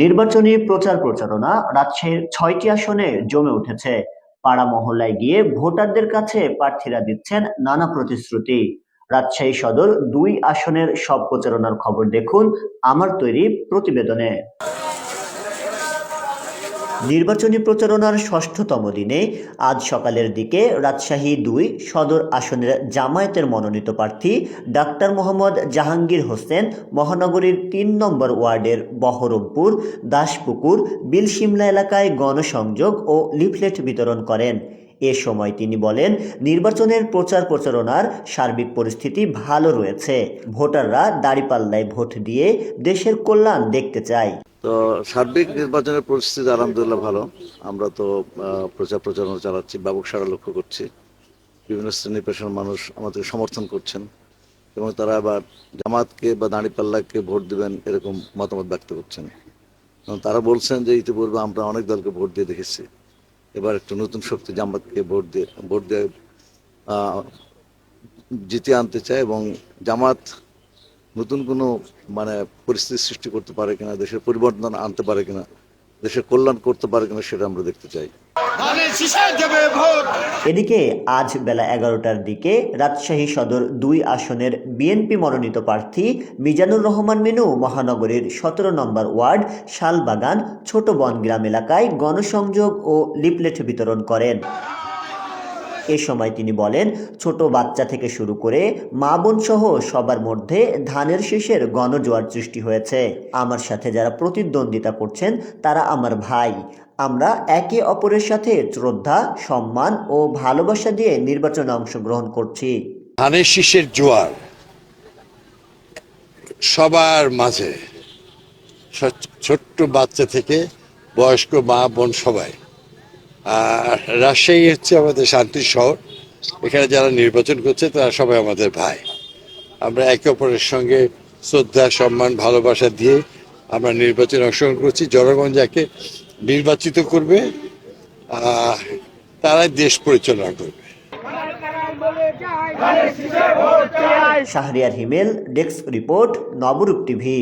নির্বাচনী প্রচার প্রচারণা রাজশাহীর ছয়টি আসনে জমে উঠেছে। পাড়া মহল্লায় গিয়ে ভোটারদের কাছে প্রার্থীরা দিচ্ছেন নানা প্রতিশ্রুতি। রাজশাহী সদর দুই আসনের সব প্রচারণার খবর দেখুন আমার তৈরি প্রতিবেদনে। নির্বাচনী প্রচারণার ষষ্ঠতম দিনে আজ সকালের দিকে রাজশাহী দুই সদর আসনের জামায়াতের মনোনীত প্রার্থী ডাক্তার মোহাম্মদ জাহাঙ্গীর হোসেন, মহানগরীর তিন নম্বর ওয়ার্ডের বহরমপুর, দাসপুকুর, বিলশিমলা এলাকায় গণসংযোগ ও লিফলেট বিতরণ করেন। এ সময় তিনি বলেন, নির্বাচনের প্রচার প্রচারণার সার্বিক পরিস্থিতি ভালো রয়েছে। ভোটাররা দাঁড়িপাল্লায় ভোট দিয়ে দেশের কল্যাণ দেখতে চায়। তো সার্বিক নির্বাচনের পরিস্থিতি আলহামদুলিল্লাহ ভালো। আমরা তো প্রচার প্রচারণা চালাচ্ছি, ব্যাপক সারা লক্ষ্য করছি। বিভিন্ন শ্রেণি পেশার মানুষ আমাদের সমর্থন করছেন এবং তারা আবার জামাতকে বা দাঁড়িপাল্লাকে ভোট দিবেন এরকম মতামত ব্যক্ত করছেন। এবং তারা বলছেন যে ইতিপূর্বে আমরা অনেক দলকে ভোট দিয়ে দেখেছি। এবার একটা নতুন শক্তি জামাতকে ভোট দিয়ে ভোট দিয়ে জিতে আনতে চায় এবং জামাত নতুন কোনো মানে পরিস্থিতি সৃষ্টি করতে পারে কিনা, দেশের পরিবর্তন আনতে পারে কিনা, দেশের কল্যাণ করতে পারে কিনা, সেটা আমরা দেখতে চাই। ভোট। এদিকে আজ বেলা এগারোটার দিকে রাজশাহী সদর দুই আসনের বিএনপি মনোনীত প্রার্থী মিজানুর রহমান মিনু মহানগরীর সতেরো নম্বর ওয়ার্ড, শালবাগান ছোট বনগ্রাম এলাকায় গণসংযোগ ও লিপলেট বিতরণ করেন। এ সময় তিনি বলেন, ছোট বাচ্চা থেকে শুরু করে মা বোন সহ সবার মধ্যে ধানের শীষের গণজোয়ার সৃষ্টি হয়েছে। আমার সাথে যারা প্রতিদ্বন্দ্বিতা করছেন, তারা আমার ভাই। আমরা একে অপরের সাথে শ্রদ্ধা, সম্মান ও ভালোবাসা দিয়ে নির্বাচনে অংশগ্রহণ করছি। ধানের শীষের জোয়ার সবার মাঝে। ছোট্ট বাচ্চা থেকে বয়স্ক মা বোন সবাই। রাজশাহী হচ্ছে আমাদের শান্তির শহর। এখানে যারা নির্বাচন করছে, তারা সবাই আমাদের ভাই। আমরা একে অপরের সঙ্গে শ্রদ্ধা, সম্মান, ভালোবাসা দিয়ে আমরা নির্বাচনে অংশগ্রহণ করছি। জনগণ যাকে নির্বাচিত করবে তারাই দেশ পরিচালনা করবে। Shahriar Himel, desk report, Nabarup TV.